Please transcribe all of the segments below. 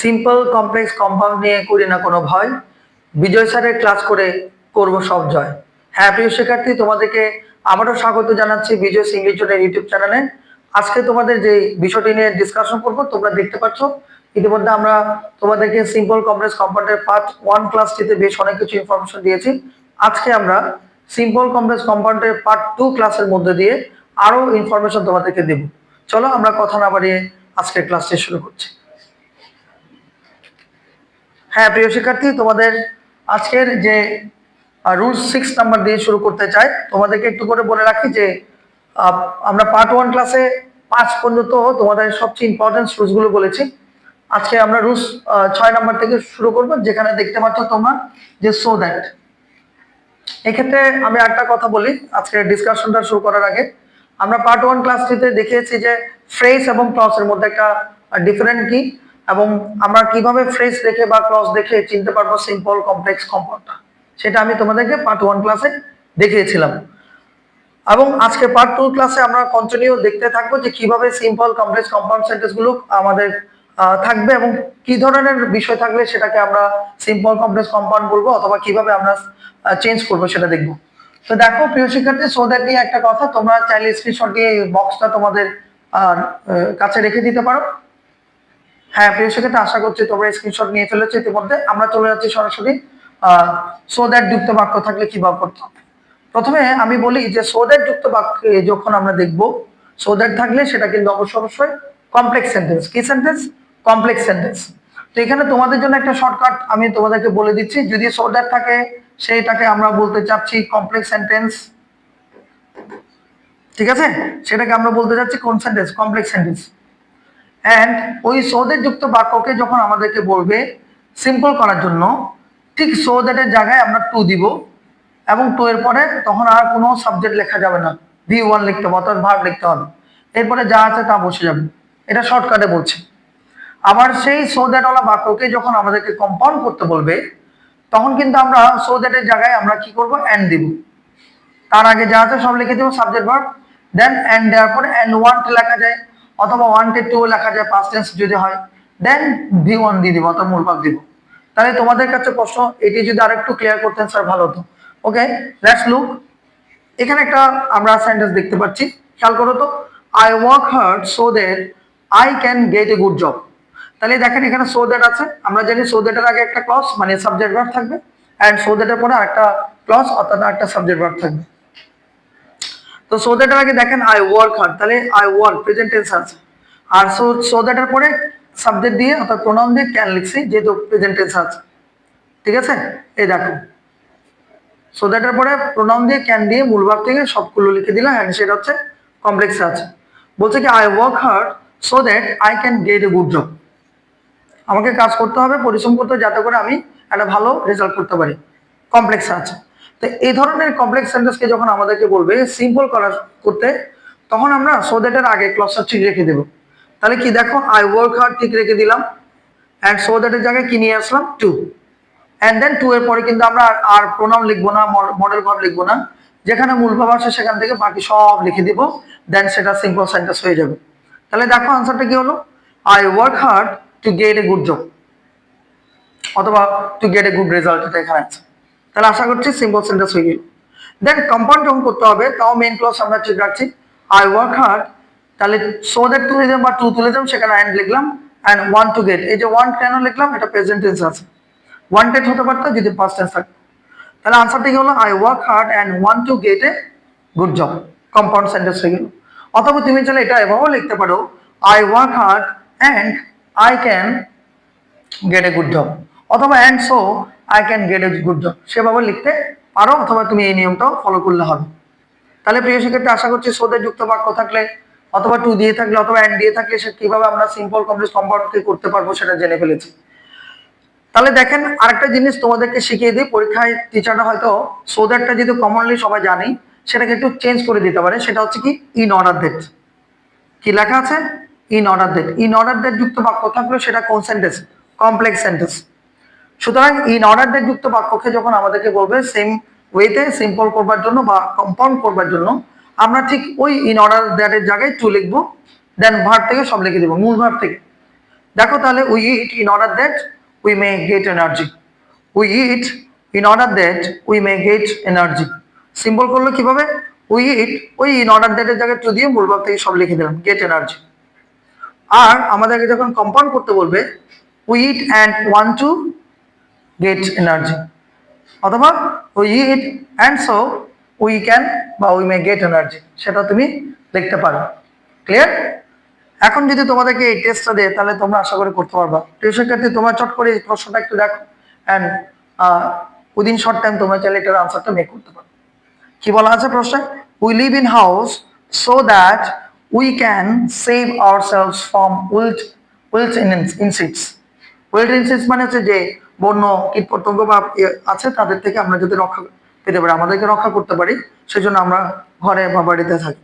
Simple complex compound নিয়ে করি না কোনো ভয়। বিজয় স্যারের ক্লাস করে করব সব জয়। হ্যাঁ প্রিয় শিক্ষার্থী, তোমাদেরকে আবারও স্বাগত জানাচ্ছি বিজয় সিংলিশ জনের ইউটিউব চ্যানেলে। আজকে তোমাদের যে বিষয়টি নিয়ে ডিসকাশন করব, তোমরা দেখতে পাচ্ছ। ইতিমধ্যে আমরা তোমাদেরকে সিম্পল কমপ্লেক্স কম্পাউন্ডের পার্ট ওয়ান ক্লাসটিতে বেশ অনেক কিছু ইনফরমেশন দিয়েছি। আজকে আমরা সিম্পল কমপ্লেক্স কম্পাউন্ডের পার্ট টু ক্লাসের মধ্যে দিয়ে আরও ইনফরমেশন তোমাদেরকে দেব। চলো আমরা কথা না বাড়িয়ে আজকের ক্লাসটি শুরু করছি। হ্যাঁ প্রিয় শিক্ষার্থী, তোমাদের আজকের যে রুল সিক্স নাম্বার দিয়ে শুরু করতে চাই, তোমাদেরকে একটু করে বলে রাখি যে আমরা পার্ট ওয়ান ক্লাসে পাঁচ পর্যন্ত তোমাদের সবচেয়ে ইম্পর্টেন্ট রুলসগুলো বলেছি। আজকে আমরা রুলস ছয় নাম্বার থেকে শুরু করব, যেখানে দেখতে পাচ্ছ তোমরা যে সো দ্যাট এক্ষেত্রে আমি একটা কথা বলি, আজকে ডিসকাশনটা শুরু করার আগে। আমরা পার্ট ওয়ান ক্লাসটিতে দেখিয়েছি যে ফ্রেজ এবং ক্লসের মধ্যে একটা ডিফারেন্ট কি এবং আমরা কীভাবে ফ্রেজ দেখে বা ক্লস দেখে চিনতে পারব সিম্পল কমপ্লেক্স কম্পাউন্ডটা সেটা আমি তোমাদেরকে পার্ট ওয়ান ক্লাসে দেখিয়েছিলাম। এবং আজকে পার্ট টু ক্লাসে আমরা কন্টিনিউ দেখতে থাকব যে কীভাবে সিম্পল কমপ্লেক্স কম্পাউন্ড সেন্টেন্সগুলো আমাদের থাকবে এবং কি ধরনের বিষয় থাকলে সেটাকে আমরা সিম্পল কমপ্লেক্স কম্পাউন্ড বলব অথবা কীভাবে আমরা চেঞ্জ করব সেটা দেখব। তো দেখো, প্রিয় শিক্ষার্থী সো দ্যাট নিয়ে একটা কথা, তোমরা চাইলে স্ক্রিনশট দিয়ে বক্সটা তোমাদের কাছে রেখে দিতে পারো। হ্যাঁ প্রিয় শিক্ষার্থী আশা করছি তোমরা স্ক্রিনশট নিয়ে ফেলেছো ইতিমধ্যে। আমরা চলে যাচ্ছি সরাসরি সো দ্যাট যুক্ত বাক্য থাকলে কীভাবে করতে হবে প্রথমে আমি বলি যে সো দ্যাট যুক্ত বাক্যে যখন আমরা দেখব সো দ্যাট থাকলে সেটা কিন্তু অবশ্য অবশ্যই কমপ্লেক্স সেন্টেন্স কি সেন্টেন্স কমপ্লেক্স সেন্টেন্স তো এখানে তোমাদের জন্য একটা শর্টকাট আমি তোমাদেরকে বলে দিচ্ছি, যদি সো দ্যাট থাকে, সেইটাকে আমরা বলতে চাচ্ছি কমপ্লেক্স সেন্টেন্স ঠিক আছে? সেটাকে আমরা বলতে চাচ্ছি কোন সেন্টেন্স কমপ্লেক্স সেন্টেন্স অ্যান্ড ওই সৌদের যুক্ত বাক্যকে যখন আমাদেরকে বলবে সিম্পল করার জন্য, ঠিক সো দ্যাটের জায়গায় আমরা টু দিব এবং টু এর পরে তখন আর কোনো সাবজেক্ট লেখা যাবে না। ভি ওয়ান লিখতে হবে, অর্থাৎ ভার্ব লিখতে হবে। এরপরে যা আছে তা বসে যাবে। এটা শর্টকাটে বলছে। আবার সেই সো দ্যাটওয়ালা বাক্যকে যখন আমাদেরকে কম্পাউন্ড করতে বলবে, তখন কিন্তু আমরা সো দ্যাটের জায়গায় আমরা কি করব? অ্যান্ড দিব। তার আগে যা আছে সব লিখে দেবো সাবজেক্ট ভার্ব দেন অ্যান্ড দেওয়ার পরে অ্যান্ড ওয়ান্ট লেখা যায়। অথবা ওয়ান্টেড টু লেখা যায় পাস্ট টেন্স যদি হয় দেন ভি ওয়ান দিয়ে দিব অথবা মূল ভাব দিব। তাহলে তোমাদের কাছে প্রশ্ন, এটি যদি আরেকটু ক্লিয়ার করতেন স্যার ভালো হতো। ওকে লেটস লুক এখানে একটা আমরা সেন্টেন্স দেখতে পাচ্ছি। খেয়াল করো তো I work hard so that I can get a good job তাহলে দেখেন এখানে সো দ্যাট আছে। আমরা জানি সো দ্যাটের আগে একটা ক্লস মানে সাবজেক্ট ভার্ব থাকবে অ্যান্ড সো দ্যাটের পরে একটা ক্লস অর্থাৎ একটা সাবজেক্ট ভার্ব থাকবে। তো সো দ্যাটের আগে দেখেন আই ওয়ার্ক হার্ড তাহলে আই ওয়ার্ক প্রেজেন্ট টেন্স আছে আর সো সো দ্যাটের পরে সাবজেক্ট দিয়ে অর্থাৎ প্রোনাউন দিয়ে ক্যান লিখছি, যেহেতু প্রেজেন্ট টেন্স আছে ঠিক আছে? এই দেখো। সো দ্যাটের পরে প্রোনাউন দিয়ে ক্যান দিয়ে মূল ভাব থেকে সবগুলো লিখে দিলাম অ্যান্ড সেটা হচ্ছে কমপ্লেক্স আছে। বলছে কি I work hard so that I can get a good job আমাকে কাজ করতে হবে, পরিশ্রম করতে হবে, যাতে করে আমি একটা ভালো রেজাল্ট করতে পারি। কমপ্লেক্স আছে। তো এই ধরনের কমপ্লেক্স সেন্টেন্সকে যখন আমাদেরকে বলবে সিম্পল করা করতে, তখন আমরা সো দ্যাটের আগে ক্লসটা ঠিক রেখে দেবো। তাহলে কি দেখো আই ওয়ার্ক হার্ড ঠিক রেখে দিলাম অ্যান্ড সো দ্যাটের জায়গায় কি নিয়ে আসলাম? টু অ্যান্ড দেন টু এর পরে কিন্তু আমরা আর- প্রোনাউন লিখব না মডেল ভাব লিখব না। যেখানে মূল ভাব আছে সেখান থেকে বাকি সব লিখে দিব দেন সেটা সিম্পল সেন্টেন্স হয়ে যাবে। তাহলে দেখো আনসারটা কি হলো? I work hard to get a good job অথবা to get a good result এটা এখানে আছে। তাহলে আশা করছি সিম্পল সেন্টেন্স হয়ে গেল। দেন কম্পাউন্ড যখন করতে হবে, তাও মেন ক্লস আমরা ঠিক রাখছি। আই ওয়ার্ক হার্ড তাহলে সো দ্যাট তুলে দিলাম বা টু তুলে দিলাম সেখানে অ্যান্ড লিখলাম অ্যান্ড ওয়ান টু গেট এই যে ওয়ান কেন লিখলাম, এটা প্রেজেন্ট টেন্স আছে। ওয়ান্টেড হতে পারতো যদি পাস্ট টেন্স থাকতো। তাহলে আনসারটা কি হলো? I work hard and want to get a good job compound sentence হয়ে গেল। অথবা তুমি চাইলে এটা এভাবেও লিখতে পারো। I work hard and I can get a good job অথবা and so I can get a good job সেভাবে লিখতে পারো অথবা তুমি এই নিয়মটাও ফলো করলে হবে। তাহলে প্রিয় সেক্ষেত্রে আশা করছি সোদে যুক্ত বাক্য থাকলে অথবা টু দিয়ে থাকলে অথবা অ্যান্ড দিয়ে থাকলে সে কীভাবে আমরা সিম্পল কমপ্লেক্স কম্পাউন্ডকে করতে পারব সেটা জেনে ফেলেছি। তাহলে দেখেন আরেকটা জিনিস তোমাদেরকে শিখিয়ে দিই। পরীক্ষায় টিচাররা হয়তো সোদারটা যেহেতু কমনলি সবাই জানি, সেটাকে একটু চেঞ্জ করে দিতে পারে। সেটা হচ্ছে কি ইন অর্ডার ডেট কি লেখা আছে? In order that in order that যুক্ত বাক্য থাকলে সেটা কোন সেন্টেন্স কমপ্লেক্স সেন্টেন্স সুতরাং ইন অর্ডার যুক্ত বাক্যকে যখন আমাদেরকে বলবে সেম ওয়েতে সিম্পল করবার জন্য বা কম্পাউন্ড করবার জন্য, আমরা ঠিক ওই ইন অর্ডার দ্যাটের জায়গায় টু লিখব দেন ভার থেকে সব লিখে দেবো, মূল ভার থেকে। দেখো তাহলে we eat in order that we may get energy we eat in order that we may get energy simple করল কীভাবে? উই ইট ওই ইন অর্ডার দ্যাটের জায়গায় টু দিয়ে মূলভাব থেকে সব লিখে দিলাম গেট এনার্জি আর আমাদেরকে যখন কম্পাউন্ড করতে বলবে we eat and want to get energy অথবা we eat and so we can বা উই মে গেট এনার্জি সেটা তুমি লিখতে পারো। ক্লিয়ার এখন যদি তোমাদেরকে এই টেস্টটা দেয়, তাহলে তোমরা আশা করে করতে পারবা। প্রিয় শিক্ষার্থী তোমরা চট করে এই প্রশ্নটা একটু দেখো। অ্যান্ড উইদিন শর্ট টাইম তোমরা চাইলে এটার আনসারটা মেক করতে পারো। কি বলা আছে প্রশ্নে? We live in house so that we can save our selves from wild wild insects wild insects মানে হচ্ছে যে বন্য কীট পতঙ্গ বা আছে, তাদের থেকে আমরা যদি রক্ষা পেতে পারি, আমাদেরকে রক্ষা করতে পারি, সেজন্য আমরা ঘরে বা বাড়িতে থাকি।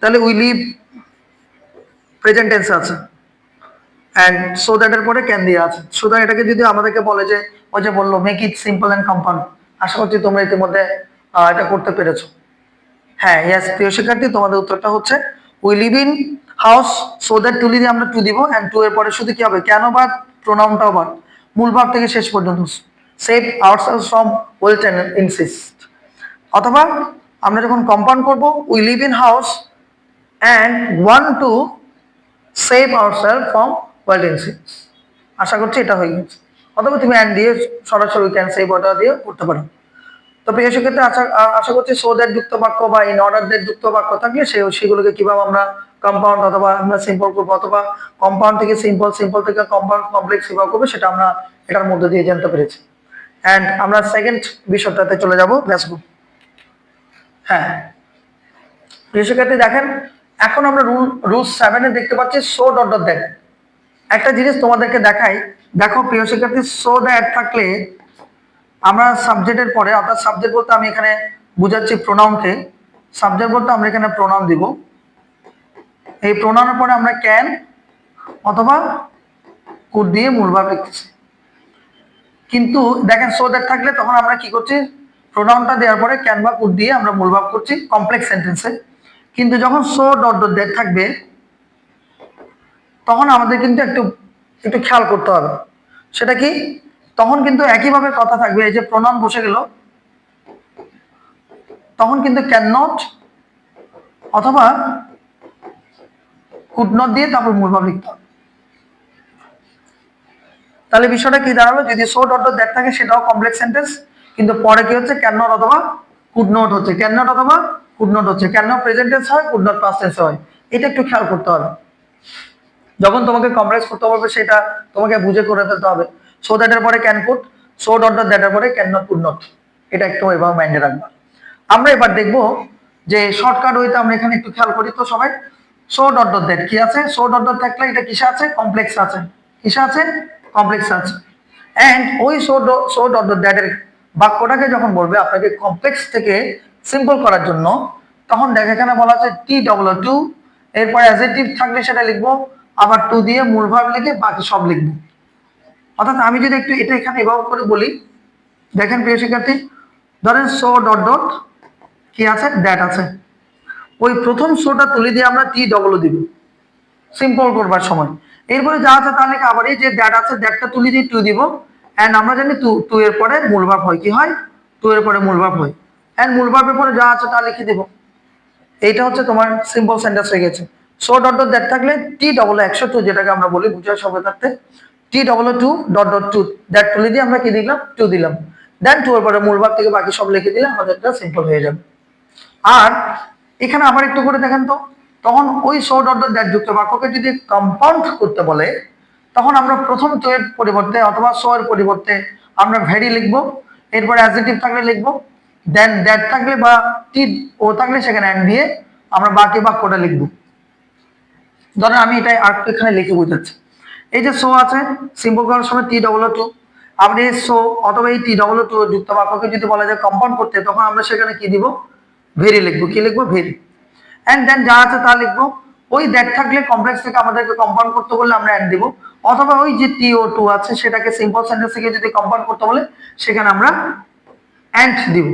তাহলে উই লিভ প্রেজেন্ট টেন্স আছে। অ্যান্ড সো দ্যাটের পরে ক্যান দিয়ে আছে। সুতরাং এটাকে যদি আমাদেরকে বলে যে, ওই যে বলল make it simple and compound আশা করছি তোমরা ইতিমধ্যে এটা করতে পেরেছ। হ্যাঁ ইয়াস প্রিয় শিক্ষার্থী, তোমাদের উত্তরটা হচ্ছে we live in house so that to দিয়ে আমরা টু দিব অ্যান্ড টু এর পরে শুধু কি হবে? কেন বাদ প্রোনাউনটাও বাদ মূল ভাব থেকে শেষ পর্যন্ত save our selves from wild insects অথবা আমরা যখন কম্পাউন্ড করব we live in house and want to save our self from wild insects আশা করছি এটা হয়ে গেছে। অথবা তুমি অ্যান্ড দিয়ে সরাসরি ক্যান সেভ অর্ডার দিয়ে করতে পারো। তো প্রিয় সেক্ষেত্রে আশা আশা করছি সো দ্যাট যুক্ত বাক্য বা ইন অর্ডার দ্যাট যুক্ত বাক্য থাকলে সে, সেগুলোকে কীভাবে আমরা কম্পাউন্ড অথবা আমরা সিম্পল করব অথবা কম্পাউন্ড থেকে সিম্পল সিম্পল থেকে কম্পাউন্ড কমপ্লেক্স কীভাবে করব, সেটা আমরা এটার মধ্যে দিয়ে জানতে পেরেছি। অ্যান্ড আমরা সেকেন্ড বিষয়টাতে চলে যাব ব্যাসবু হ্যাঁ। প্রিয় শিক্ষার্থী দেখেন, এখন আমরা রুল রুল সেভেনে দেখতে পাচ্ছি সো ডট ডট দ্যাট একটা জিনিস তোমাদেরকে দেখাই, দেখো প্রিয় শিক্ষার্থী সো দ্যাট থাকলে আমরা সাবজেক্টের পরে, অর্থাৎ সাবজেক্ট বলতে আমি এখানে বুঝাচ্ছি প্রোনাউনকে সাবজেক্ট বলতে আমরা এখানে প্রোনাউন দিব। এই প্রোনাউনের পরে আমরা ক্যান অথবা কুড দিয়ে মূলভাব লিখতেছি কিন্তু দেখেন সো দ্যাট থাকলে তখন আমরা কি করছি? প্রোনাউনটা দেওয়ার পরে ক্যান বা কুড দিয়ে আমরা মূলভাব করছি কমপ্লেক্স সেন্টেন্সে কিন্তু যখন সো ডট ডট দ্যাট থাকবে, তখন আমাদের কিন্তু একটু একটু খেয়াল করতে হবে। সেটা কি? তখন কিন্তু একইভাবে কথা থাকবে, এই যে প্রণাম বসে গেল। তখন কিন্তু ক্যান নট অথবা কুড দিয়ে তারপর মূলভাব লিখতে হবে। তাহলে বিষয়টা কি দাঁড়াল? যদি সো ডট দ্যাট থাকে, সেটাও কমপ্লেক্স সেন্টেন্স কিন্তু পরে কি হচ্ছে? ক্যান নট অথবা কুড নট হচ্ছে। ক্যান নট অথবা কুড নট হচ্ছে। ক্যান নট প্রেজেন্ট টেন্স হয় কুড নট পাস্ট টেন্স হয়। এটা একটু খেয়াল করতে হবে। যখন তোমাকে কমপ্লেক্স করতে হবে, সেটা তোমাকে বুঝে করে ফেলতে হবে। সো দ্যাটের পরে can put so dot dot দ্যাটের পরে ক্যান নট কুড নট এটা একটু এবার মাইন্ডে রাখবা। আমরা এবার দেখব যে শর্টকাট ওইতে আমরা এখানে একটু খেয়াল করি তো সবাই। সো ডট ডট দ্যাট কি আছে? সো ডট ডট থাকলে এটা কিসে আছে? কমপ্লেক্স আছে। কিসে আছে? কমপ্লেক্স আছে। অ্যান্ড ওই সো সো ডট ডট দ্যাটের বাক্যটাকে যখন বলবে, আপনাকে কমপ্লেক্স থেকে সিম্পল করার জন্য, তখন দেখে এখানে বলা আছে টি ডবল টু এরপর অ্যাজেটিভ থাকলে সেটা লিখব, আবার টু দিয়ে মূল ভাব লিখে বাকি সব লিখব। অর্থাৎ আমি যদি একটু এটা এখানে এভাবে করে বলি, দেখেন প্রিয় শিক্ষার্থী, ধরেন সো ডট ডট কি আছে? দ্যাট আছে। ওই প্রথম শোটা তুলে দিয়ে আমরা টি ডবল দিব। সিম্পল করবার সময়। এরপরে যা আছে তাহলে কি আবার এই যে দ্যাট আছে দ্যাটটা তুলে দিয়ে টু দিব। অ্যান্ড আমরা জানি টু টু এর পরে মূল ভাব হয় কি হয়? টু এর পরে মূল ভাব হয়। অ্যান্ড মূল ভাবের পরে যা আছে তা লিখে দেবো। এইটা হচ্ছে তোমার সিম্পল সেন্টেন্স হয়ে গেছে। সো ডট ডট দ্যাট থাকলে টি ডবল একশো টু যেটাকে আমরা বলি বুঝার সঙ্গে থাকতে T double to dot dot to that তুলে দিয়ে আমরা কি দিলাম? টু দিলাম। দেন টু এর পরে মূল ভাব থেকে বাকি সব লিখে দিলে আমাদেরটা সিম্পল হয়ে যাবে। আর এখানে আবার একটু করে দেখেন তো, তখন ওই সো ডট দ্যাট যুক্ত বাক্যকে যদি কম্পাউন্ড করতে বলে, তখন আমরা প্রথম তো এর পরিবর্তে অথবা সো এর পরিবর্তে আমরা ভেরি লিখব, এরপরে অ্যাডজেক্টিভ থাকলে লিখব দেন দ্যাট থাকলে বা টি ও থাকলে সেখানে অ্যান্ড দিয়ে আমরা বাকি বাক্যটা লিখব। ধরেন আমি এটাই আর এখানে লিখে বোঝাচ্ছি। এই যে শো আছে সিম্পল করার সময় টি ডবল টু আপনি শো অথবা এই টি ডবল টু যুক্ত বাক্যকে যদি বলা যায় কম্পাউন্ড করতে, তখন আমরা সেখানে কি দিব? ভেরি লিখব, কি লিখব? ভেরি। অ্যান্ড দেন যা আছে তা লিখব। ওই দ্যাট থাকলে কমপ্লেক্স থেকে আমাদেরকে কম্পাউন্ড করতে বললে আমরা অ্যান্ড দিব। অথবা ওই যে টি ও টু আছে, সেটাকে সিম্পল সেন্টেন্স থেকে যদি কম্পাউন্ড করতে বলে, সেখানে আমরা অ্যান্ড দিব।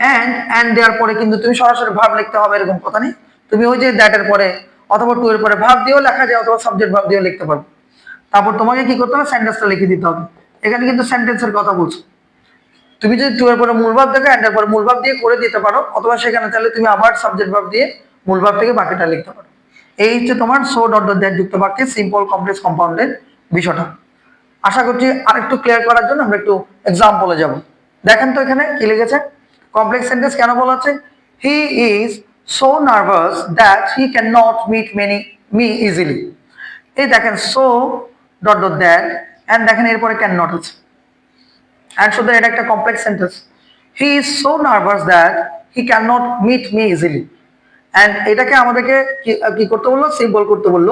অ্যান্ড অ্যান্ড দেওয়ার পরে কিন্তু তুমি সরাসরি ভাব লিখতে হবে, এরকম কথা নেই। তুমি ওই যে দ্যাটের পরে অথবা টু এর পরে ভাব দিয়েও লেখা যায়, অথবা সাবজেক্ট ভাব দিয়েও লিখতে পারবে তারপর তোমাকে কি করতে হবে? সেন্টেন্সটা লিখে দিতে হবে। এখানে কিন্তু সেন্টেন্সের কথা বলছো। তুমি যদি টু এর পরে মূল ভাব দেখো অ্যান্ড এর পরে মূল ভাব দিয়ে করে দিতে পারো, অথবা সেখানে তাহলে তুমি আবার সাবজেক্ট ভাব দিয়ে মূল ভাব থেকে বাকিটা লিখতে পারো। এই হচ্ছে তোমার সো ডট ডট দ্যাট যুক্ত বাক্যে সিম্পল কমপ্লেক্স কম্পাউন্ডের বিষয়টা। আশা করছি আরেকটু ক্লিয়ার করার জন্য আমরা একটু এক্সাম্পলে যাব। দেখেন তো এখানে কি লিখেছে? কমপ্লেক্স সেন্টেন্স কেন বলা হচ্ছে? He is so nervous that he can not meet many me easily এই দেখেন so dot dot that and দেখেন এরপরে ক্যান নট আছে। অ্যান্ড শুধু এটা একটা complex sentence he is so nervous that he can not meet me easily and এটাকে আমাদেরকে কি- করতে বলল? সিম্পল করতে বলল।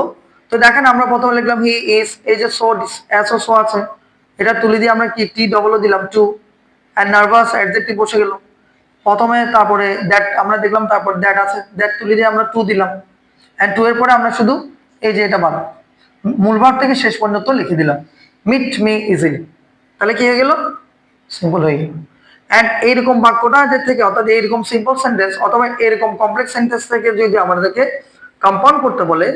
তো দেখেন আমরা প্রথমে লিখলাম হি ইজ এই যে সো এস সো আছে। এটা তুলে দিয়ে আমরা কি টি ডবল দিলাম টু অ্যান্ড নার্ভাস অ্যাডজেক্টিভ বসে গেল। প্রথমে তারপরে দ্যাট আমরা দেখলাম তারপর দ্যাট আছে। দ্যাট তুলে দিয়ে আমরা টু দিলাম। অ্যান্ড টু এর পরে আমরা শুধু এই যে এটা বাদ। মূল ভাব থেকে শেষ পর্যন্ত লিখে দিলাম মিট মি ইজিলি তাহলে কি হয়ে গেল? সিম্পল হয়ে গেল। অ্যান্ড এইরকম বাক্যটা যে থেকে অর্থাৎ এইরকম সিম্পল সেন্টেন্স অথবা এরকম কমপ্লেক্স সেন্টেন্স থেকে যদি আমাদেরকে কম্পাউন্ড করতে বলে,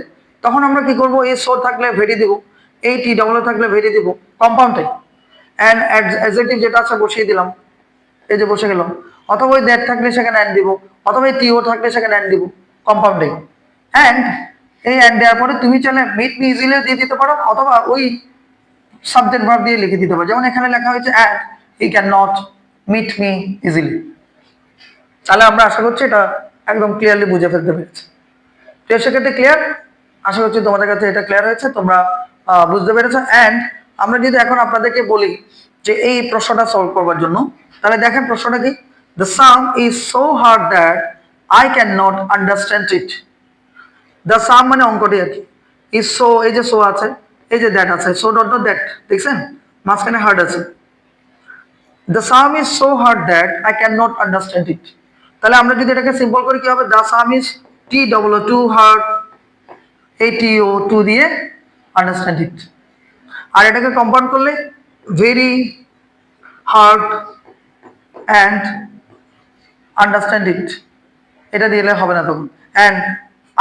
তখন আমরা কি করব? এই সো থাকলে ভেরি দিব, এই টি ডবল থাকলে ভেরি দিব কম্পাউন্ডে অ্যান্ড অ্যাডজেক্টিভ যেটা আছে বসিয়ে দিলাম, এই যে বসে গেল অথবা ওই দ্যাট থাকলে সেখানে অ্যান্ড দিব, অথবা এই টিও থাকলে সেখানে অ্যান্ড দিব কম্পাউন্ডে অ্যান্ড এই অ্যান্ড দেওয়ার পরে তুমি চাইলে মিট মি ইজিলি দিয়ে দিতে পারো, অথবা ওই সাবজেক্ট ভার্ব দিয়ে লিখে দিতে পারো। যেমন এখানে লেখা হয়েছে and he can not meet me easily তাহলে আমরা আশা করছি এটা একদম ক্লিয়ারলি বুঝে ফেলতে পেরেছি। তো সেক্ষেত্রে ক্লিয়ার আশা করছি তোমাদের কাছে এটা ক্লিয়ার হয়েছে, তোমরা বুঝতে পেরেছ। অ্যান্ড আমরা যদি এখন আপনাদেরকে বলি যে এই প্রশ্নটা সলভ করবার জন্য, তাহলে দেখেন প্রশ্নটা কি? The sum is so hard that I can not understand it the sum মানে অঙ্কটি আর কি। ইজ সো এই যে সো আছে, এই যে দ্যাট আছে সো ডট ডট দ্যাট দেখছেন? মাঝখানে হার্ড আছে। The sum is so hard that I can not understand it তাহলে আমরা যদি এটাকে সিম্পল করি, কি হবে? The sum is T double to hard এই টি ও টু দিয়ে আন্ডারস্ট্যান্ড ইট আর এটাকে কম্পাউন্ড করলে very hard and understand it এটা দিলে হবে না তখন। And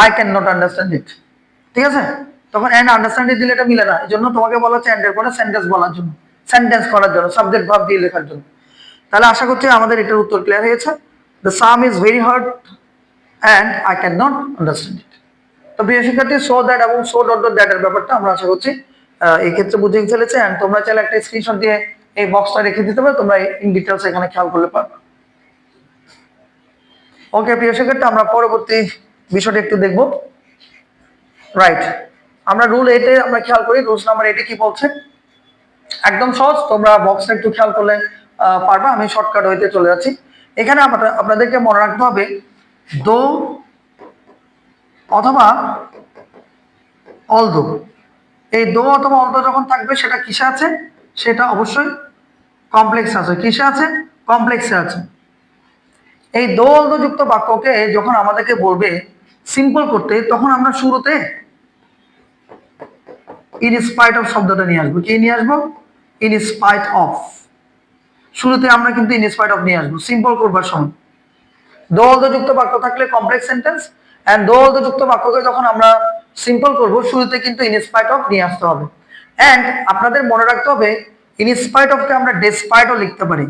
I can not understand it ঠিক আছে? তখন অ্যান্ড আন্ডারস্ট্যান্ড ইট দিলে এটা মিলে না। এই জন্য তোমাকে বলা হচ্ছে অ্যান্ডের পরে সেন্টেন্স বলার জন্য। সেন্টেন্স করার জন্য সাবজেক্ট ভাব দিয়ে লেখার জন্য। তাহলে আশা করছি আমাদের এটার উত্তর ক্লিয়ার হয়েছে। The sum is very hard and I can not understand it তো প্রিয় শিক্ষার্থী সো দ্যাট এবং সো ডট ডট দ্যাটের ব্যাপারটা আমরা আশা করছি এই ক্ষেত্রে বুঝে ফেলেছে। অ্যান্ড তোমরা চাইলে একটা স্ক্রিনশট দিয়ে এই বক্সটা রেখে দিতে পারো, তোমরা ইন ডিটেলস এখানে খেয়াল করলে পারবে। ওকে প্রিয় শিক্ষার্থী, আমরা পরবর্তী বিষয়টা একটু দেখব। রাইট আমরা রুল এতে আমরা খেয়াল করি রুলস নাম্বার এটে কি বলছে? একদম সহজ, তোমরা বক্সটা একটু খেয়াল করলে পারবা, আমি শর্টকাট হইতে চলে যাচ্ছি। এখানে আপনাদের- আপনাদেরকে মনে রাখতে হবে, দো অথবা অলদো। এই দো অথবা অলদো যখন থাকবে, সেটা কিসে আছে? সেটা অবশ্যই কমপ্লেক্স আছে। কিসে আছে? কমপ্লেক্সে আছে। এই দো অলদো যুক্ত বাক্যকে যখন আমাদেরকে বলবে সিম্পল করতে, তখন আমরা শুরুতে ইন স্পাইট অফ শব্দটা নিয়ে আসব। কি নিয়ে আসব? ইন স্পাইট অফ শুরুতে আমরা কিন্তু ইন স্পাইট অফ নিয়ে আসব। সিম্পল করবার সময়। যুক্ত বাক্য থাকলে কমপ্লেক্স সেন্টেন্স অ্যান্ড যুক্ত বাক্যকে যখন আমরা সিম্পল করব, শুরুতে কিন্তু ইনস্পাইট অফ নিয়ে আসতে হবে। অ্যান্ড আপনাদের মনে রাখতে হবে ইনস্পাইট অফকে আমরা ডেসপাইটও লিখতে পারি।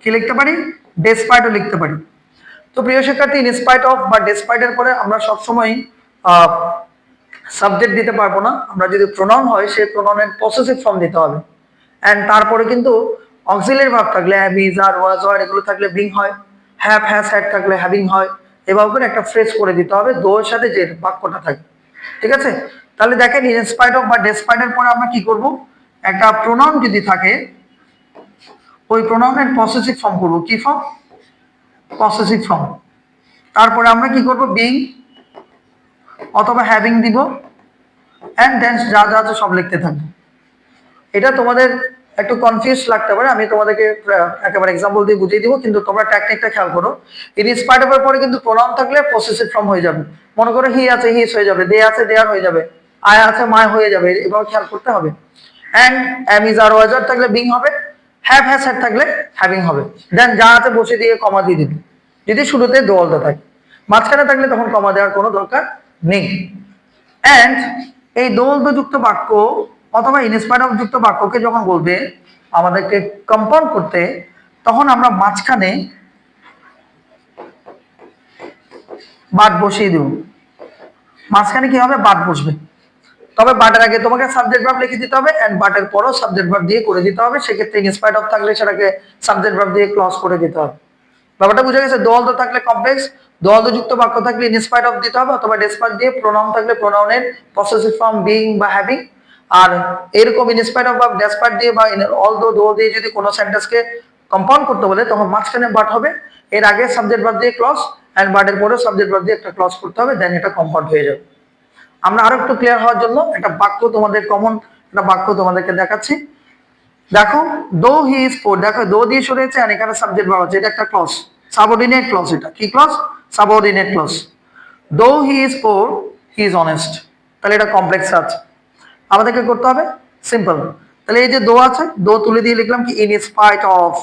কি লিখতে পারি? ডেসপাইটও লিখতে পারি। তো প্রিয় শিক্ষার্থী ইনস্পাইট অফ বা ডেসপাইটের পরে আমরা সবসময় সাবজেক্ট দিতে পারব না। আমরা যদি প্রোনাউন হয় সেই প্রোনাউনের পসেসিভ ফর্ম দিতে হবে। এন্ড তারপরে কিন্তু অক্সিলের ভাব থাকলে have is are was were এগুলো থাকলে বিং হয়। হ্যাভ হ্যাজ হ্যাড থাকলে হ্যাভিং হয়। এভাবে করে একটা ফ্রেজ করে দিতে হবে দোয়ের সাথে যে বাক্যটা থাকে। ঠিক আছে? তাহলে দেখেন ইনস্পাইট অফ বা ডেসপাইটের পরে আমরা কি করব? একটা প্রোনাউন যদি থাকে, ওই প্রোনাউনের পসেসিভ ফর্ম করব। কি ফর্ম পসেসিভ ফর্ম তারপরে আমরা কি করব? বিং অথবা হ্যাভিং দিব অ্যান্ড দেন যা যা আছে সব লিখতে থাকব। এটা তোমাদের একটু কনফিউজ লাগতে পারে, আমি তোমাদেরকে একেবারে এক্সাম্পল দিয়ে বুঝিয়ে দিব, কিন্তু তোমরা টেকনিকটা খেয়াল করো। ইন স্পাইট অফের পরে কিন্তু প্রোনাউন থাকলে পসেসিভ ফর্ম হয়ে যাবে। মনে করো হি আছে হিস হয়ে যাবে দে আছে দেয়ার হয়ে যাবে আয় আছে মায় হয়ে যাবে এভাবে খেয়াল করতে হবে। And am is are was were থাকলে বিং হবে হ্যাভ হ্যাজ হ্যাড থাকলে হ্যাভিং হবে। দেন যা আছে বসে দিয়ে কমা দিয়ে দিবি। যদি শুরুতে দোয়ালটা থাকে, মাঝখানে থাকলে তখন কমা দেওয়ার কোনো দরকার নেই। অ্যান্ড এই যুক্ত বাক্য অথবা ইনস্পায়ার অফ যুক্ত বাক্যকে যখন বলবে, আমাদেরকে কম্পাউন্ড করতে, তখন আমরা মাঝখানে বাদ বসিয়ে দেব। মাঝখানে কি হবে? বাদ বসবে। তবে বাটের আগে তোমাকে সাবজেক্ট ভার্ব লিখে দিতে হবে অ্যান্ড বাটের পরও সাবজেক্ট ভার্ব দিয়ে করে দিতে হবে। সেক্ষেত্রে ইনস্পায়ার অফ থাকলে সেটাকে সাবজেক্ট ভার্ব দিয়ে ক্লস করে দিতে হবে। ব্যাপারটা বুঝে গেছে? দোয়াল থাকলে কমপ্লেক্স দোয়াল যুক্ত বাক্য থাকলে ইনস্পায়ার অফ দিতে হবে, অথবা ডেসপায়ার দিয়ে প্রোনাউন থাকলে প্রোনাউনের পসেসিভ ফর্ম বিং বা হ্যাভিং আর এরকম ইনস্পায়ার অফ বা ডেসপায়ার দিয়ে বা অল দো দোয়াল দিয়ে যদি কোনো সেন্টেন্সকে কম্পাউন্ড করতে বলে, তখন মাঝখানে বাট হবে। এর আগে সাবজেক্ট বাদ দিয়ে ক্লস অ্যান্ড বাটের পরে সাবজেক্ট বাদ দিয়ে একটা ক্লস করতে হবে দেন এটা কম্পাউন্ড হয়ে যাবে। আমরা আরও একটু ক্লিয়ার হওয়ার জন্য একটা বাক্য তোমাদের কমন একটা বাক্য তোমাদেরকে দেখাচ্ছি। দেখো দো হি ইজ পোর দেখো দো দিয়ে সরেছে আর এখানে সাবজেক্ট আছে, এটা একটা ক্লজ সাবঅর্ডিনেট ক্লজ এটা। কি clause subordinate clause though he is poor he is honest তাহলে এটা কমপ্লেক্স আছে। আমাদেরকে করতে হবে? সিম্পল তাহলে এই যে দো আছে দো তুলে দিয়ে লিখলাম কি? ইন স্পাইট অফ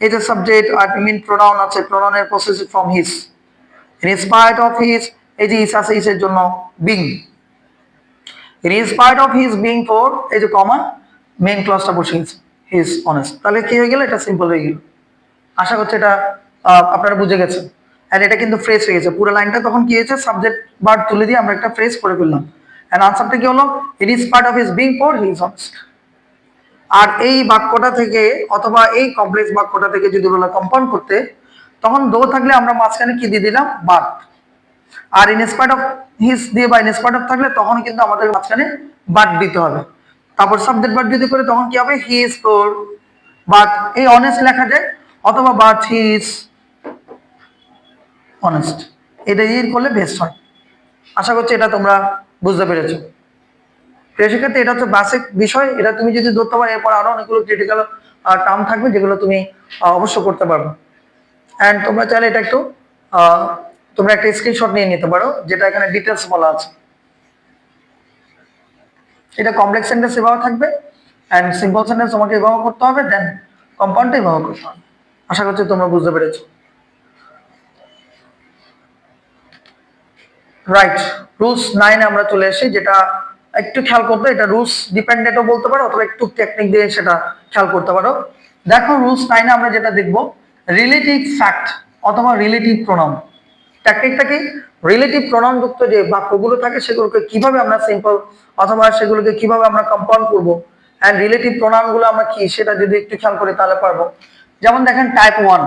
এই যে সাবজেক্ট আর মিন প্রোনাউন আছে প্রোনাউনের process from his in spite of his এই যে ইস আছে ইসের জন্য being in spite of his being poor এই যে কমা মেইন ক্লসটা বসে গেছে হি ইজ অনেস্ট তাহলে কি হয়ে গেল? এটা সিম্পল হয়ে গেল। আশা করছি এটা আপনারা বুঝে গেছেন। এন্ড এটা কিন্তু ফ্রেশ হয়ে গেছে। পুরো লাইনটা তখন কি হয়েছে? সাবজেক্ট বার তুলে দিয়ে আমরা একটা ফ্রেশ করে ফেললাম। এন্ড আনসারটা কি হলো? It is part of his being poor he is honest আর এই বাক্যটা থেকে অথবা এই কমপ্লেক্স বাক্যটা থেকে যদি বলা কম্পাউন্ড করতে, তখন দো থাকলে আমরা মাঝখানে কি দিয়ে দিলাম? বাট আর ইনস্পাইট অফ হিস দিয়ে বা ইনস্পাইট অফ থাকলে তখন কিন্তু আমাদের মাঝখানে বাট দিতে হবে। তারপর সাবজেক্ট বাট যদি করে, তখন কি হবে? হি ইজ ফোর বাট এই অনেস্ট লেখা যায়। অথবা বাট হি ইজ অনেস্ট এটা ইয়ে করলে বেস্ট হয়। আশা করছি এটা তোমরা বুঝতে পেরেছ। প্রিয় শিক্ষার্থী, এটা হচ্ছে বাসিক বিষয়। এটা তুমি যদি ধরতে পারো, এরপর আরও অনেকগুলো ক্রিটিক্যাল টার্ম থাকবে যেগুলো তুমি অবশ্য করতে পারবে। অ্যান্ড তোমরা চাইলে এটা একটু তোমরা একটা স্ক্রিনশট নিয়ে নিতে পারো, যেটা এখানে ডিটেলস বলা আছে। এটা কমপ্লেক্স সেন্টেন্স এভাবে থাকবে। অ্যান্ড সিম্পল সেন্টেন্স তোমাকে এভাবে করতে হবে দেন কম্পাউন্ডটা এভাবে করতে হবে। আশা করছি তোমরা বুঝতে পেরেছ। রাইট রুলস নাইনে আমরা চলে এসেছি যেটা একটু খেয়াল করতে এটা রুলস ডিপেন্ডেন্টও বলতে পারো, অথবা একটু টেকনিক দিয়ে সেটা খেয়াল করতে পারো। দেখো রুলস নাইনে আমরা যেটা দেখব রিলেটিভ ফ্যাক্ট অথবা রিলেটিভ প্রণাম টেকনিকটা কি? রিলেটিভ প্রণাম যুক্ত যে বাক্যগুলো থাকে, সেগুলোকে কীভাবে আমরা সিম্পল অথবা সেগুলোকে কীভাবে আমরা কম্পাউন্ড করব অ্যান্ড রিলেটিভ প্রণামগুলো আমরা কি, সেটা যদি একটু খেয়াল করি তাহলে পারব। যেমন দেখেন টাইপ ওয়ান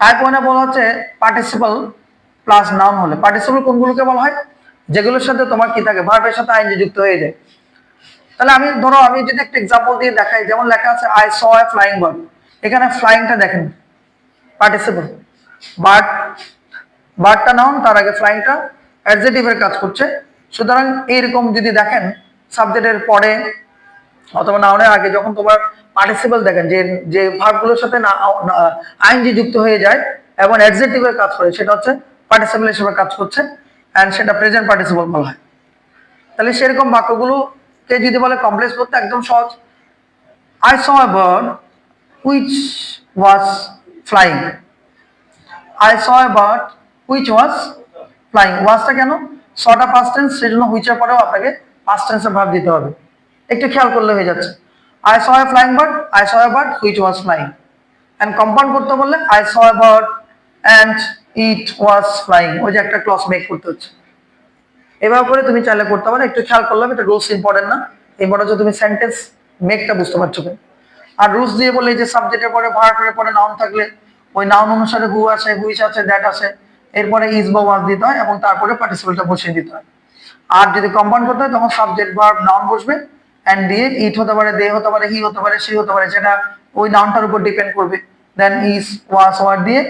টাইপ ওয়ানে বলা হচ্ছে পার্টিসিপাল প্লাস নাউন হলে। পার্টিসিপাল কোনগুলোকে বলা হয়? যেগুলোর সাথে তোমার কি থাকে? ভার্বের সাথে আইনজি যুক্ত হয়ে যায়। তাহলে আমি, ধরো, আমি যদি একটা এক্সাম্পল দিয়ে দেখাই, যেমন লেখা আছে I saw a flying bird এখানে ফ্লাইংটা দেখেন। পার্টিসিপাল বার্ড বার্ডটা নাউন তার আগে ফ্লাইংটা অ্যাডজেটিভের কাজ করছে। সুতরাং এইরকম যদি দেখেন সাবজেক্টের পরে অথবা নাউনের আগে যখন তোমার পার্টিসিপাল দেখেন, যে যে ভার্বগুলোর সাথে আইনজি যুক্ত হয়ে যায় এবং অ্যাডজেক্টিভের কাজ করে, সেটা হচ্ছে পার্টিসিপাল হিসেবে কাজ করছে অ্যান্ড সেটা প্রেজেন্ট পার্টিসিপাল বলা হয়। তাহলে সেরকম বাক্যগুলোকে যদি বলে কমপ্লেক্স করতে একদম সহজ। I saw a bird which was flying I saw a bird which was flying ওয়াজটা কেন? সটা পাস্ট টেন্স সেজন্য হুইচের পরেও আপনাকে পাস্ট টেন্সের ভাব দিতে হবে। একটু খেয়াল করলে হয়ে যাচ্ছে। I saw a flying bird I saw a bird which was flying and compound করতে বললে I saw a bird and it was flying ওই যে একটা ক্লস মেক করতে হচ্ছে। এভাবে করে তুমি চাইলে করতে পারো। একটু খেয়াল করলাম, এটা রুলস ইম্পর্টেন্ট না। ইম্পর্টেন্ট হচ্ছে তুমি সেন্টেন্স মেকটা বুঝতে পারছ আর রুলস দিয়ে বলে যে সাবজেক্টের পরে ভার্বের পরে নাউন থাকলে, ওই নাউন অনুসারে হু আছে হুইচ আছে দ্যাট আছে, এরপরে ইজ বা ওয়াজ দিতে হয় এবং তারপরে পার্টিসিপেলটা বসিয়ে দিতে হয়। আর যদি কম্পাউন্ড করতে হয়, তখন সাবজেক্ট ভার্ব নাউন বসবে। অ্যান্ড দিয়ে ইট হতে পারে দে হতে পারে হি হতে পারে সে হতে পারে, যেটা ওই নাউনটার উপর ডিপেন্ড করবে। দেন ইজ ওয়াজ ওয়ার দিয়ে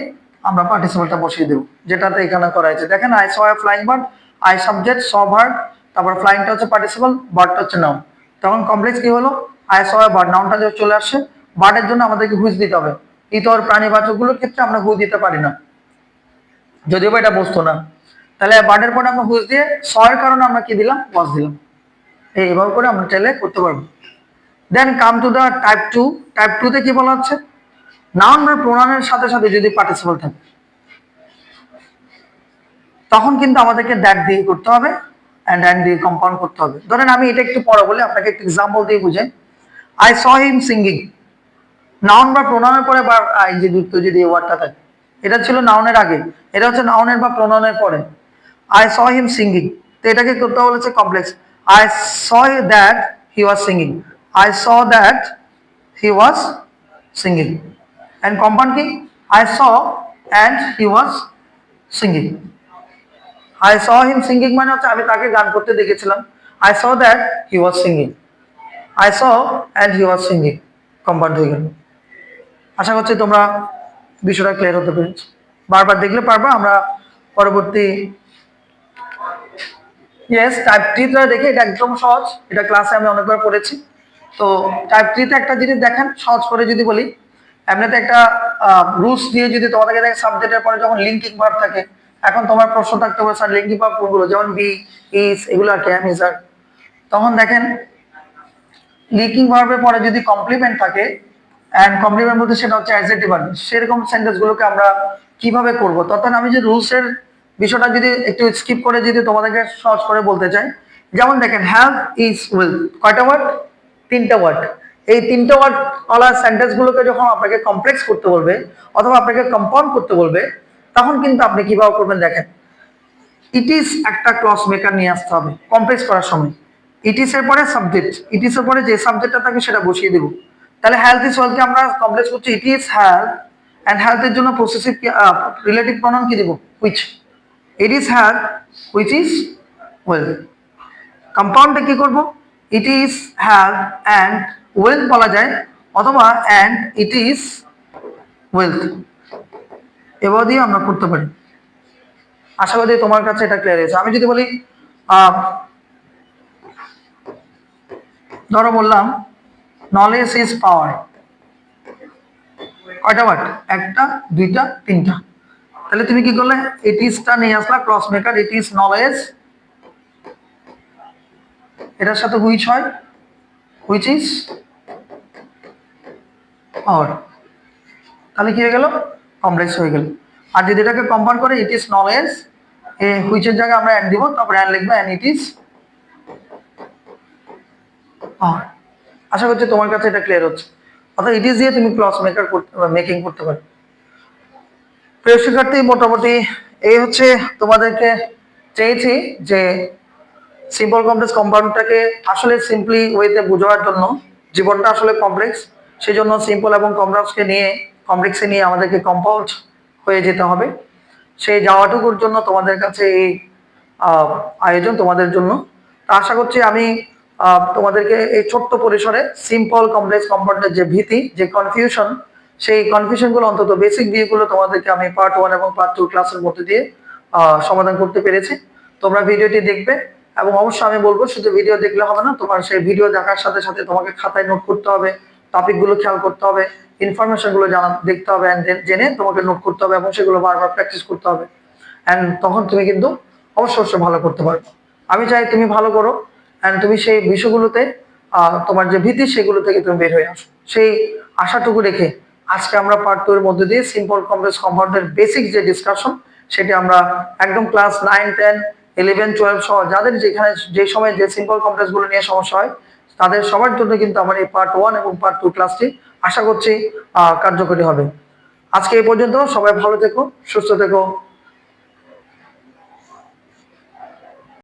আমরা পার্টিসিপেলটা বসিয়ে দেবো, যেটাতে এখানে করা হয়েছে। দেখেন I saw flying bird I subject saw verb তারপর ফ্লাইংটা হচ্ছে পার্টিসিপাল বার্ডটা হচ্ছে নাউন তখন কমপ্লেক্স কি হলো? আই স বার্ড নাউনটা যে চলে আসছে বার্ডের জন্য আমাদেরকে হুইচ দিতে হবে। ইতর প্রাণীবাচকগুলোর ক্ষেত্রে আমরা হুইচ দিতে পারি না। যদিও বা এটা বস্তু না। তাহলে বার্ডের পরে আমরা হুইচ দিয়ে স এর কারণে আমরা কি দিলাম? ওয়াজ দিলাম। এই, এভাবে করে আমরা চাইলে করতে পারব। Then come to the type two type টুতে কি বলা হচ্ছে? নাউন বা প্রোনাউনের সাথে সাথে যদি পার্টিসিপাল থাকে, তখন কিন্তু আমাদেরকে দ্যাট দিয়ে করতে হবে অ্যান্ড অ্যান্ড দিয়ে কম্পাউন্ড করতে হবে। ধরেন আমি এটা একটু পরে বলে, আপনাকে একটু এক্সাম্পল দিয়ে বুঝেন I saw him singing noun বা প্রোনাউনের পরে বা আই যে যুক্ত যদি ওয়ার্ডটা থাকে, এটা ছিল নাউনের আগে, এটা হচ্ছে নাউনের বা প্রোনাউনের পরে। আই স হিম সিঙ্গিং তো এটাকে করতে বলেছে complex I saw that he was singing I saw that he was singing and compound কি I saw and he was singing I saw him singing মানে হচ্ছে আমি তাকে গান করতে দেখেছিলাম। I saw that he was singing I saw and he was singing compound হয়ে গেল। আশা করছি তোমরা বিষয়টা ক্লিয়ার হতে পেরেছ। বারবার দেখলে পারবা, আমরা পরবর্তী ইয়েস টাইপ থ্রিটা দেখে এটা একদম সহজ। এটা ক্লাসে আমি অনেকবার পড়েছি। তো টাইপ থ্রিতে একটা জিনিস দেখেন, সহজ করে যদি বলি। এমনিতে একটা রুলস দিয়ে যদি তোমাদেরকে দেখে সাবজেক্টের পরে যখন লিঙ্কিং ভার্ব থাকে, এখন তোমার প্রশ্ন থাকতে পারে স্যার লিঙ্কিং ভার্ব কোনগুলো? যেমন বি ইস এগুলো আর কি আমি স্যার তখন দেখেন লিঙ্কিং ভার্বের পরে যদি কমপ্লিমেন্ট থাকে অ্যান্ড কমপ্লিমেন্ট বলতে সেটা হচ্ছে অ্যাডজেক্টিভ ভার্ব সেরকম সেন্টেন্স গুলোকে আমরা কীভাবে করব? তখন আমি যে রুলসের বিষয়টা যদি একটু স্কিপ করে যদি তোমাদেরকে সহজ করে বলতে চাই, যেমন দেখেন হ্যাভ ইজ উইল কয়টা ওয়ার্ড তিনটা ওয়ার্ড এই তিনটা ওয়ার্ড ওয়ালা সেন্টেন্স গুলোকে যখন আপনাকে কমপ্লেক্স করতে বলবে অথবা আপনাকে কম্পাউন্ড করতে বলবে, তখন কিন্তু আপনি কীভাবে করবেন দেখেন। ইট ইজ একটা ক্লস মেকার নিয়ে আসতে হবে কমপ্লেক্স করার সময়। ইট ইস এর পরে সাবজেক্ট ইট ইস এর পরে যে সাবজেক্টটা থাকে সেটা বসিয়ে দেবো। তাহলে হেলথ ইজ ওয়েলকে আমরা কমপ্লেক্স করছি ইট ইজ হেলথ অ্যান্ড হেলথের জন্য প্রসেসিভ রিলেটিভ প্রনাউন কি দেবো? Which it is health which is wealth কম্পাউন্ডে কি করব? It is health and wealth বলা যায়, অথবা অ্যান্ড ইট ইজ ওয়েলথ এবার দিয়ে আমরা করতে পারি। আশাবাদী তোমার কাছে এটা ক্লিয়ার হয়েছে। আমি যদি বলি ধরো বললাম নলেজ ইজ পাওয়ার কয়টা ওয়ার্ড একটা, দুইটা, তিনটা। তাহলে তুমি কি করলে? ইট ইজটা নিয়ে আসলা clause maker it is knowledge এটার সাথে হুইচ হয়? হুইচ ইজ পাওয়ার তাহলে কি হয়ে গেল? কমপ্লেক্স হয়ে গেল। আর যদি এটাকে কম্পাউন্ড করে ইট ইজ নলেজ এ হুইচের জায়গায় আমরা অ্যান্ড দিব, তারপরে অ্যান্ড লিখব অ্যান্ড ইট ইজ আশা করছি তোমার কাছে এটা ক্লিয়ার হচ্ছে। অর্থাৎ ইট ইজ দিয়ে তুমি ক্লস মেকার করতে মেকিং করতে পারো। প্রিয় শিক্ষার্থী, মোটামুটি এই হচ্ছে তোমাদেরকে চেয়েছি যে সিম্পল কমপ্লেক্স কম্পাউন্ডটাকে আসলে সিম্পলি ওয়েতে বোঝানোর জন্য জীবনটা আসলে কমপ্লেক্স সেই জন্য সিম্পল এবং কমপ্লেক্সকে নিয়ে কমপ্লেক্সে নিয়ে আমাদেরকে কম্পাউন্ড হয়ে যেতে হবে। সেই যাওয়াটুকুর জন্য তোমাদের কাছে এই আয়োজন তোমাদের জন্য। আশা করছি আমি তোমাদেরকে এই ছোট্ট পরিসরে সিম্পল কমপ্লেক্স কম্পাউন্ডের যে ভীতি, যে কনফিউশন সেই কনফিউশনগুলো অন্তত বেসিক দিয়েগুলো তোমাদেরকে আমি পার্ট ওয়ান এবং পার্ট টু ক্লাসের মধ্যে দিয়ে সমাধান করতে পেরেছি। তোমরা ভিডিওটি দেখবে এবং অবশ্যই আমি বলব, শুধু ভিডিও দেখলে হবে না, তোমার সেই ভিডিও দেখার সাথে সাথে তোমাকে খাতায় নোট করতে হবে। টপিকগুলো খেয়াল করতে হবে ইনফরমেশনগুলো জানা, দেখতে হবে জেনে তোমাকে নোট করতে হবে এবং সেগুলো বারবার প্র্যাকটিস করতে হবে। অ্যান্ড তখন তুমি কিন্তু অবশ্যই অবশ্যই ভালো করতে পারবে। আমি চাই তুমি ভালো করো অ্যান্ড তুমি সেই বিষয়গুলোতে তোমার যে ভীতি সেগুলো থেকে তুমি বের হয়ে আসো। সেই আশাটুকু রেখে আজকে আমরা পার্ট টু এর মধ্যে দিয়ে সিম্পল কমপ্লেক্স কম্পাউন্ডের বেসিক যে ডিসকাশন সেটি আমরা একদম class nine ten eleven twelve সহ যাদের যেখানে যে সময় যে সিম্পল কমপ্লেক্সগুলো নিয়ে সমস্যা হয় তাদের সবার জন্য কিন্তু আমার এই পার্ট ওয়ান এবং পার্ট টু ক্লাসটি আশা করছি কার্যকরী হবে। আজকে এই পর্যন্ত সবাই ভালো থেকো, সুস্থ থেকো।